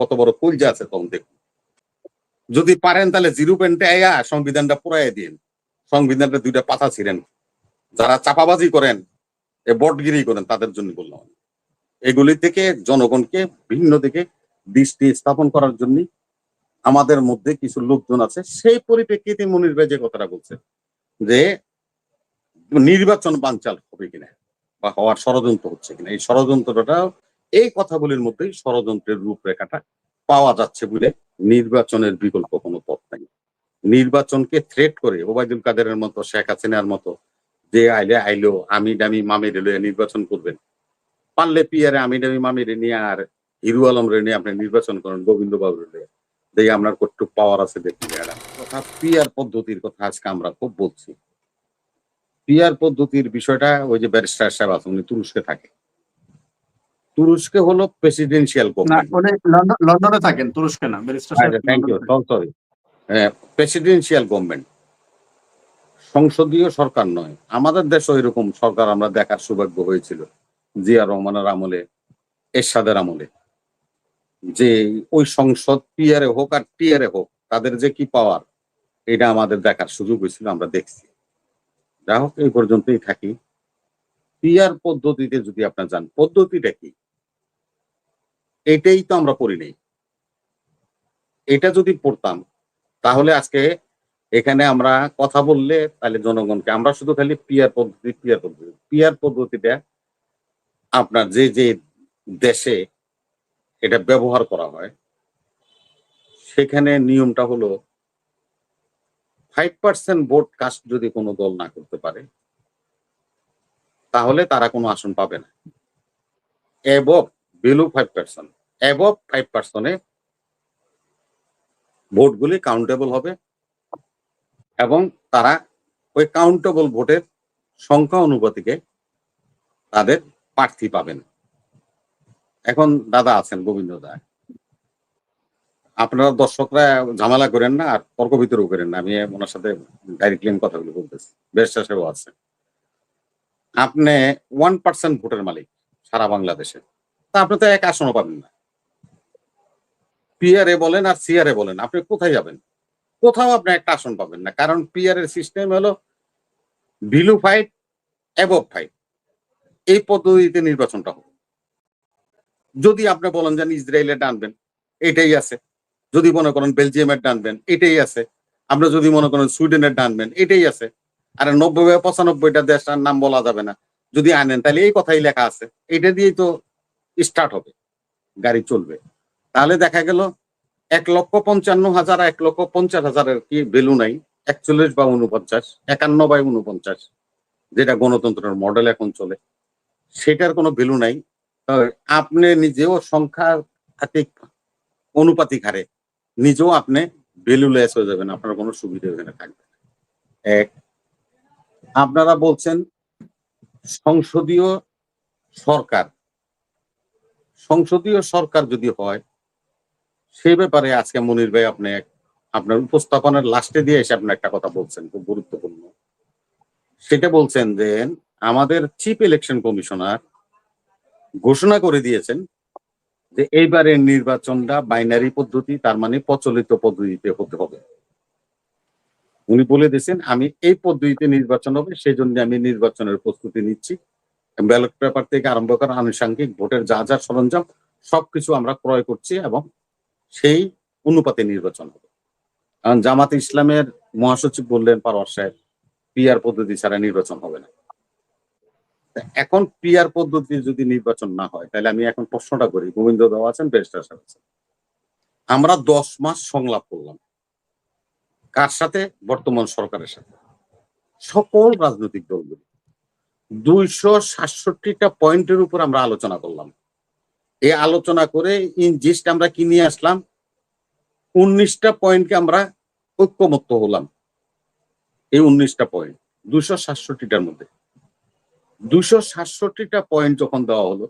কত বড় কলজা আছে তখন দেখুন। যদি পারেন তাহলে জিরো পয়েন্টে আয়া সংবিধানটা পুরাই দিন সংবিধানটা দুইটা পাতা ছিলেন যারা চাপাবাজি করেন, এ বটগিরি করেন, তাদের জন্য বললাম। এগুলি থেকে জনগণকে ভিন্ন দিকে দৃষ্টি স্থাপন করার জন্য আমাদের মধ্যে কিছু লোকজন আছে, সেই পরিপ্রেক্ষিতে মনির ভাই যে কথাটা বলছে, যে নির্বাচন বানচাল হবে কিনা বা হওয়ার ষড়যন্ত্র হচ্ছে কিনা। এই ষড়যন্ত্রটা এই কথাগুলির মধ্যেই ষড়যন্ত্রের রূপরেখাটা পাওয়া যাচ্ছে বলে নির্বাচনের বিকল্প কোনো পথ নাই। নির্বাচনকে থ্রেট করে ওবায়দুল কাদেরের মতো, শেখ হাসিনার মতো, যে আইলে আইলো, আমি ডামি মামির লয়ে নির্বাচন করবেন। পারলে পিয়ারে আমি ডামি মামির নিয়ে আর হিরু আলম রে নিয়ে আপনি নির্বাচন করেন গোবিন্দ বাবুর লয়ে। দেখি আপনার কট্টু পাওয়ার আছে দেখি কথা পিয়ার পদ্ধতির কথা আজকে আমরা খুব বলছি। পিয়ার পদ্ধতির বিষয়টা ওই যে ব্যারিস্টার সাহেব আছে উনি তুরস্কে থাকে। তুরস্কে হলো প্রেসিডেন্সিয়াল না গভর্নমেন্ট উনি লন্ডন- লন্ডনে থাকেন তুরস্কে না thank you sorry presidential government সংসদীয় সরকার নয়। আমাদের দেশে এরকম সরকার আমরা দেখার সৌভাগ্য হয়েছিল জিয়া রহমানের আমলে এরশাদের আমলে। যে ওই সংসদ পিয়ারে হোক আর টিয়ারে হোক তাদের যে কি পাওয়ার এটা আমাদের দেখার সুযোগ হয়েছিল আমরা দেখছি। যা হোক এই পর্যন্তই থাকি। পিয়ার পদ্ধতিতে যদি আপনার যান পদ্ধতিটা কি? এটাই তো আমরা পড়ি নেই। এটা যদি পড়তাম, তাহলে আজকে এখানে আমরা কথা বললে তাহলে জনগণকে আমরা শুধু খালি পিয়ার পদ্ধতি পিয়ার পদ্ধতি পিয়ার পদ্ধতিটা আপনার যে যে দেশে এটা ব্যবহার করা হয়, সেখানে নিয়মটা হলো ফাইভ পার্সেন্ট ভোট কাস্ট যদি কোনো দল না করতে পারে, তাহলে তারা কোনো আসন পাবে না। Above below five percent above five পার্সেন্টে ভোটগুলি কাউন্টেবল হবে এবং তারা ওই কাউন্টেবল ভোটের সংখ্যা অনুপাতিকে তাদের প্রার্থী পাবেন। এখন দাদা আছেন, গোবিন্দ দা। আপনারা দর্শকরা ঝামেলা করেন না আর তর্ক বিতর্ক করেন না, আমি ওনার সাথে ডাইরেক্টলি কথাগুলো বলতেছি। বেশ সেও আছে আপনি ওয়ান পার্সেন্ট ভোটের মালিক সারা বাংলাদেশে। তা আপনি তো এক আসনও পাবেন না। পিআরএ বলেন আর সিআরএ বলেন, আপনি কোথায় যাবেন? কোথাও আপনি একটা আসন পাবেন না, কারণ পিআর এর সিস্টেম হলো ভিলু ফাইট অ্যাবভ ফাইট এই পদ্ধতিতে নির্বাচনটা হবে। যদি আপনি বলেন যে ইসরায়েলের ডানবেন এটাই আছে। যদি মনে করেন বেলজিয়ামের ডানবেন এটাই আছে। আপনি যদি মনে করেন সুইডেনের ডানবেন এটাই আছে। আর নব্বই পঁচানব্বইটা দেশটার নাম বলা যাবে না। যদি আনেন, তাহলে এই কথাই লেখা আছে। এটা দিয়েই তো স্টার্ট হবে, গাড়ি চলবে তাহলে দেখা গেল এক লক্ষ পঞ্চান্ন হাজার এক লক্ষ পঞ্চাশ হাজারের কি ভ্যালু নাই, একচল্লিশ বা উনপঞ্চাশ একান্ন বাই উনপঞ্চাশ যেটা গণতন্ত্রের মডেল এখন চলে সেটার কোনো ভ্যালু নাই আপনি নিজেও সংখ্যা অনুপাতিক হারে নিজেও আপনি ভ্যালুলেস হয়ে যাবেন, আপনার কোনো সুবিধা এখানে থাকবে। এক, আপনারা বলছেন সংসদীয় সরকার সংসদীয় সরকার যদি হয় সে ব্যাপারে আজকে মনির ভাই আপনি আপনার উপস্থাপনের লাস্টে দিয়ে এসে আপনি একটা কথা বলছেন, খুব গুরুত্বপূর্ণ। সেটা বলছেন যে, আমাদের চিফ ইলেকশন কমিশনার ঘোষণা করে দিয়েছেন যে, এইবারের নির্বাচনটা বাইনারি পদ্ধতি, তার মানে প্রচলিত পদ্ধতিতে হতে হবে। উনি বলে দিয়েছেন, আমি এই পদ্ধতিতে নির্বাচন হবে সেই জন্য আমি নির্বাচনের প্রস্তুতি নিচ্ছি। ব্যালট পেপার থেকে আরম্ভ করে আনুষঙ্গিক ভোটের যা যা সরঞ্জাম, সবকিছু আমরা ক্রয় করছি এবং সেই অনুপাতে নির্বাচন হবে। কারণ জামাত ইসলামের মহাসচিব বললেন পারওয়ার সাহেব, পিআর পদ্ধতি ছাড়া নির্বাচন হবে না। এখন পিআর পদ্ধতি যদি নির্বাচন না হয়, তাহলে আমি এখন প্রশ্নটা করি। গোবিন্দ দাও আছেন বেস্টার সাহেব আছেন। আমরা দশ মাস সংলাপ করলাম। কার সাথে? বর্তমান সরকারের সাথে। সকল রাজনৈতিক দলগুলি। দুইশো সাতষট্টিটা পয়েন্টের উপর আমরা আলোচনা করলাম। এই আলোচনা করে ইন জিস্ট আমরা কি নিয়ে আসলাম? উনিশটা পয়েন্টকে আমরা ঐক্যমত্য হলাম। এই উনিশটা পয়েন্ট দুশো সাতষট্টিটার মধ্যে। দুশো সাতষট্টিটা পয়েন্ট যখন দেওয়া হলো,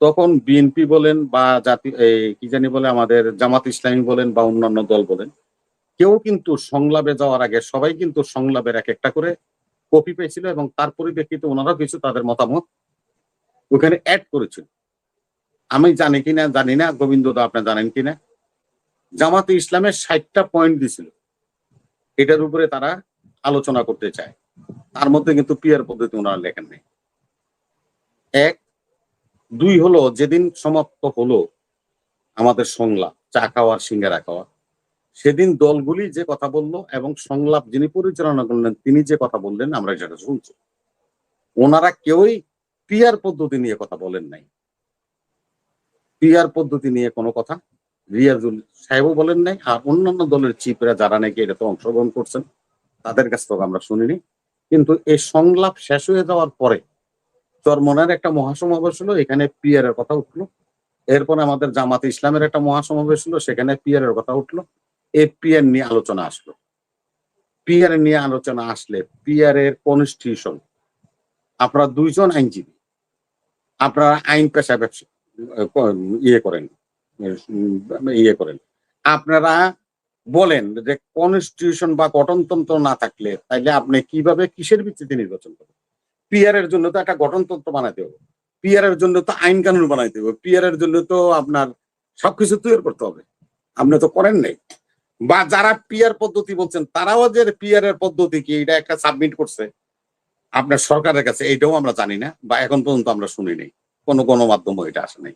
তখন বিএনপি বলেন বা জাতি, এই কি জানি বলে আমাদের জামাত ইসলামী বলেন বা অন্যান্য দল বলেন, কেউ কিন্তু সংলাপে যাওয়ার আগে সবাই কিন্তু সংলাপের এক একটা করে কপি পেয়েছিল এবং তার পরিপ্রেক্ষিতে ওনারাও কিছু তাদের মতামত ওখানে অ্যাড করেছিল। আমি জানি কিনা, জানি না। গোবিন্দ দা, আপনি জানেন কিনা? জামাতে ইসলামের ষাটটা পয়েন্ট দিছিল এটার উপরে তারা আলোচনা করতে চায়। তার মধ্যে কিন্তু পিয়ার পদ্ধতি ওনারা লেখেন নেই। এক, দুই হলো, যেদিন সমাপ্ত হলো আমাদের সংলাপ, চা খাওয়ার সিঙ্গারা খাওয়া। সেদিন দলগুলি যে কথা বলল এবং সংলাপ যিনি পরিচালনা করলেন, তিনি যে কথা বললেন, আমরা সেটা শুনছি। ওনারা কেউই পিয়ার পদ্ধতি নিয়ে কথা বলেন নাই। পিয়ার পদ্ধতি নিয়ে কোনো কথা রিয়াজুল সাহেবও বলেন নাই, আর অন্যান্য দলের চিপরা যারা নাকি এটাতে অংশগ্রহণ করছেন, তাদের কাছ থেকে আমরা শুনিনি। কিন্তু এই সংলাপ শেষ হয়ে যাওয়ার পরে চরমনের একটা মহাসমাবেশ হলো, এখানে পিয়ারের কথা উঠল। এরপরে আমাদের জামাতে ইসলামের একটা মহাসমাবেশ হলো, সেখানে পিয়ারের কথা উঠল। এই পিয়ার নিয়ে আলোচনা আসলো। পিয়ার নিয়ে আলোচনা আসলে পিয়ারের কনস্টিটিউশন আপনারা দুইজন আইনজীবী। আপনারা আইন পেশা ব্যবসা ইয়ে করেন ইয়ে করেন। আপনারা বলেন যে কনস্টিটিউশন বা গঠনতন্ত্র না থাকলে তাইলে আপনি কীভাবে কিসের ভিত্তিতে নির্বাচন করবেন? পিআর এর জন্য তো একটা গঠনতন্ত্র বানাইতে হবে। পিআর এর জন্য তো আইন কানুন বানাইতে হবে। পিআর এর জন্য তো আপনার সবকিছু তৈরি করতে হবে। আপনি তো করেন নাই। বা যারা পিয়ার পদ্ধতি বলছেন, তারাও যে পিয়ার এর পদ্ধতি কি, এটা একটা সাবমিট করছে? আপনার সরকারের কাছে এটাও আমরা জানি না, বা এখন পর্যন্ত আমরা শুনি নাই। কোনো গণমাধ্যম এটা আসে নাই।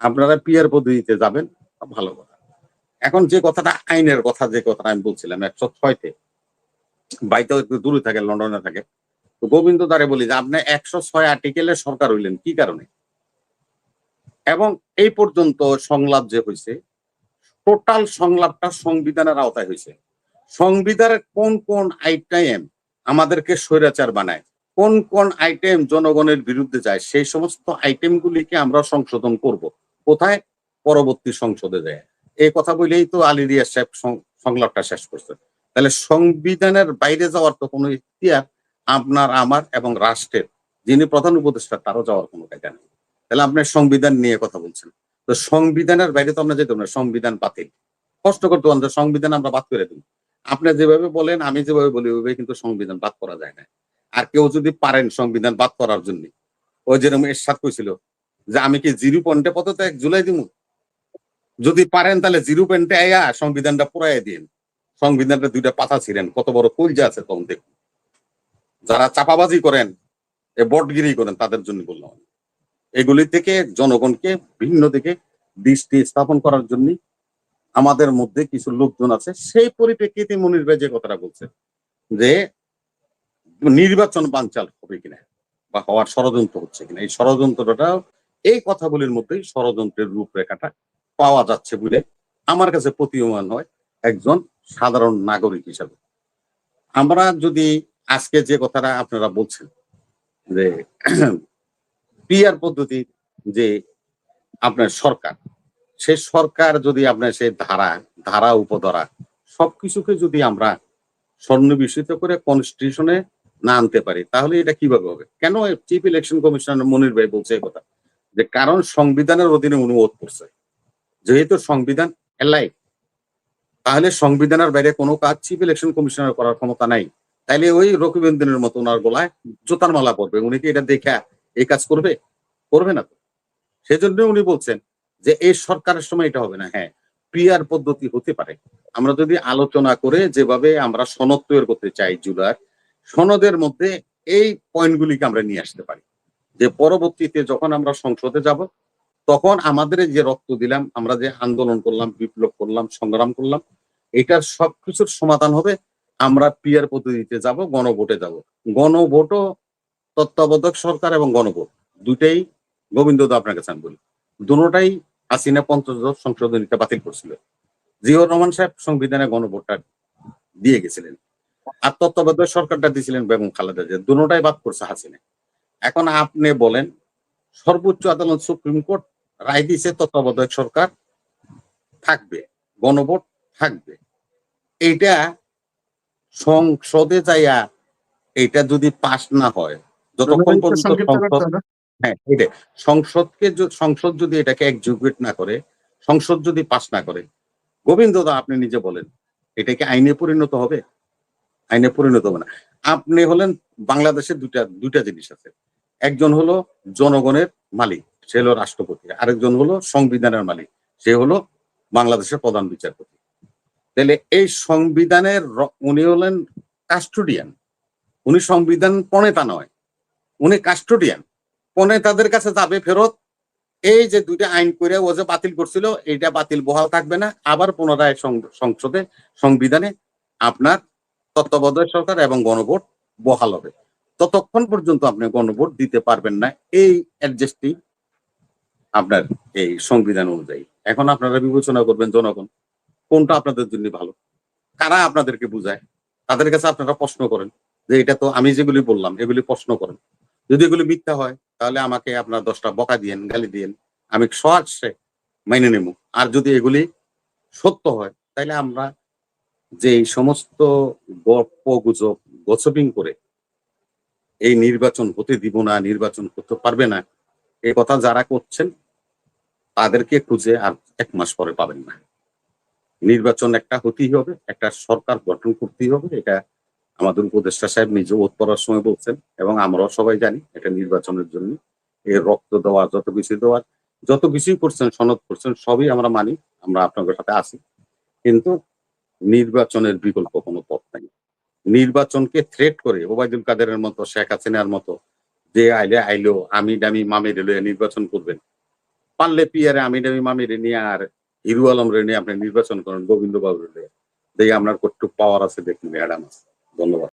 আপনারা পিআর পদ্ধতিতে যাবেন, ভালো কথা। এখন যে কথাটা আইনের কথা, যে কথাটা আমি বলছিলাম, একশো ছয়তে বাইতে একটু দূরে থাকে, লন্ডনে থাকে, তো গোবিন্দ দ্বারে বলি যে, আপনি একশো ছয় আর্টিকেলে সরকার হইলেন, কি কারণে? এবং এই পর্যন্ত সংলাপ যে হয়েছে টোটাল সংলাপটা সংবিধানের আওতায় হয়েছে। সংবিধানের কোন কোন আইটেম আমাদেরকে স্বৈরাচার বানায়, কোন কোন আইটেম জনগণের বিরুদ্ধে যায়, সেই সমস্ত আইটেমগুলিকে আমরা সংশোধন করব। কোথায়? পরবর্তী সংসদে যায়। এই কথা বলেই তো আলী রিয়া সাহেব সংলাপটা শেষ করছে। তাহলে সংবিধানের বাইরে যাওয়ার তো কোনো ইতিহাস আপনার, আমার এবং রাষ্ট্রের, যিনি প্রধান উপদেষ্টা, তারও যাওয়ার কোনো কায়দা নেই। তাহলে আপনি সংবিধান নিয়ে কথা বলছেন। তো সংবিধানের বাইরে তো আমরা যেতে পারি না, সংবিধান বাতিল। কষ্ট করতে যে সংবিধান আমরা বাদ করে দিই। আপনি যেভাবে বলেন, আমি যেভাবে বলি, ওইভাবে কিন্তু সংবিধান বাদ করা যায় না। আর কেউ যদি পারেন সংবিধান বাদ করার জন্য। ওই যেরকম এরশাদ কইছিল যে, আমি কি জিরো পয়েন্টে পথে তো এক জুলাই দিব যদি পারেন, তাহলে জিরো পয়েন্টে আয়া সংবিধানটা পুরাই দিন সংবিধানটা দুইটা পাতা ছিলেন কত বড় কলজা আছে তখন দেখুন। যারা চাপাবাজি করেন, এ বটগিরি করেন, তাদের জন্য বললাম। এগুলি থেকে জনগণকে ভিন্ন দিকে দৃষ্টি স্থাপন করার জন্য আমাদের মধ্যে কিছু লোকজন আছে, সেই পরিপ্রেক্ষিতে মনির ভাই যে কথাটা বলছে, যে নির্বাচন বানচাল হবে কিনা বা হওয়ার ষড়যন্ত্র হচ্ছে কিনা, এই ষড়যন্ত্রটা এই কথাগুলির মধ্যেই ষড়যন্ত্রের রূপরেখাটা পাওয়া যাচ্ছে বলে আমার কাছে প্রতীয়মান হয় একজন সাধারণ নাগরিক হিসাবে। আমরা যদি আজকে যে কথাটা আপনারা বলছেন, যে পিআর পদ্ধতি যে আপনার সরকার, সে সরকার যদি আপনার সেই ধারা ধারা, উপধারা সবকিছুকে যদি আমরা সন্নিবেশিত করে কনস্টিটিউশনে না আনতে পারি, তাহলে এটা কীভাবে হবে? কেন চিফ ইলেকশন কমিশনার মনির ভাই বলছে এই কথা? যে কারণ সংবিধানের অধীনে অনুরোধ করছে। যেহেতু সংবিধান এলাই তাহলে সংবিধানের বাইরে কোনো কাজ চিফ ইলেকশন কমিশনার করার ক্ষমতা নাই। তাইলে ওই রকিবেন্দ্রের মতো ওনার গলায় জোতার মালা পরবে। উনি কি এটা দেখে এই কাজ করবে? করবে না তো। সেজন্য উনি বলছেন যে এই সরকারের সময় এটা হবে না। হ্যাঁ পিআর পদ্ধতি হতে পারে। আমরা যদি আলোচনা করে যেভাবে আমরা সনদ তৈরি করতে চাই জুলার, সনদের মধ্যে এই পয়েন্টগুলিকে আমরা নিয়ে আসতে পারি। যে পরবর্তীতে যখন আমরা সংসদে যাব, তখন আমাদের যে রক্ত দিলাম, আমরা যে আন্দোলন করলাম, বিপ্লব করলাম, সংগ্রাম করলাম, এটার সবকিছুর সমাধান হবে। আমরা পিয়ার পদ্ধতিতে যাব, গণভোটে যাব। গণভোটও তত্ত্বাবধায়ক সরকার এবং গণভোট। দুইটাই গোবিন্দ আপনার কাছে আমি বলি। দুটাই হাসিনা পঞ্চদশ সংশোধনীটা বাতিল করছিল। জিয়াউর রহমান সাহেব সংবিধানে গণভোটটা দিয়ে গেছিলেন। আর তত্ত্বাবধায়ক সরকারটা দিয়েছিলেন বেগম খালেদা জিয়া। দুটাই বাদ করছে হাসিনা এখন আপনি বলেন, সর্বোচ্চ আদালত সুপ্রিম কোর্ট রায় দিয়েছে তত্ত্বাবধায়ক সরকার থাকবে, গণভোট থাকবে। এইটা সংসদে যাইয়া এটা যদি পাশ না হয় যতক্ষণ পর্যন্ত সংসদ হ্যাঁ এটাই। সংসদকে সংসদ যদি এটাকে এক্সিকিউট না করে সংসদ যদি পাস না করে গোবিন্দ দা আপনি নিজে বলেন এটা কি আইনে পরিণত হবে? আইনে পরিণত হবে না। আপনি হলেন বাংলাদেশের দুটা দুটা জিনিস আছে। একজন হলো জনগণের মালিক সে হলো রাষ্ট্রপতি। আরেকজন হলো সংবিধানের মালিক সে হলো বাংলাদেশের প্রধান বিচারপতি। তাহলে এই সংবিধানের উনি হলেন কাস্টোডিয়ান উনি সংবিধান প্রণেতা নয়। উনি কাস্টোডিয়ান প্রণেতাদের কাছে যাবে ফেরত। এই যে দুইটা আইন করে ও যে বাতিল করছিল, এইটা বাতিল বহাল থাকবে না। আবার পুনরায় সংসদে, সংবিধানে আপনার তত্ত্বাবধায়ক সরকার এবং গণভোট বহাল হবে। ততক্ষণ পর্যন্ত আপনি গণভোট দিতে পারবেন না। এই অ্যাডজাস্টই আপনার এই সংবিধান অনুযায়ী। এখন আপনারা বিবেচনা করবেন জনগণ, কোনটা আপনাদের জন্য ভালো? কারা আপনাদেরকে বুঝায়? তাদের কাছে আপনারা প্রশ্ন করেন যে, এটা তো আমি যেগুলি বললাম, এগুলি প্রশ্ন করেন। যদি এগুলি মিথ্যা হয়, তাহলে আমাকে আপনার দশটা বকা দিয়েন, গালি দিয়েন। আমি সহজে মাইনে নেব। আর যদি এগুলি সত্য হয়, তাহলে আমরা যে সমস্ত গল্প গুজব গসপিং করে এই নির্বাচন হতে দিব না, নির্বাচন করতে পারবে না এই কথা যারা করছেন, তাদেরকে খুঁজে আর এক মাস পরে পাবেন না। নির্বাচন একটা হতেই হবে, একটা সরকার গঠন করতেই হবে, এটা আমাদের উপদেষ্টা সাহেব নিজে ওত করার সময় বলছেন, এবং আমরাও সবাই জানি এটা নির্বাচনের জন্য। এর রক্ত দেওয়া, যত কিছু দেওয়ার, যত কিছুই করছেন, সনদ করছেন, সবই আমরা মানি, আমরা আপনাদের সাথে আছি। কিন্তু নির্বাচনের বিকল্প কোনো পথ নাই। নির্বাচনকে থ্রেট করে, ওবায়দুল কাদেরের মতো, শেখ হাসিনার মতো, যে আইলে আইলো, আমি ডামি মামির লইয়া নির্বাচন করবেন। পারলে পিয়ারে আমি ডামি মামিরে নিয়ে আর হিরু আলম রে নিয়ে আপনি নির্বাচন করেন গোবিন্দ বাবুর দেখি আপনার কটুক পাওয়ার আছে, দেখুন ম্যাডাম আছে। ধন্যবাদ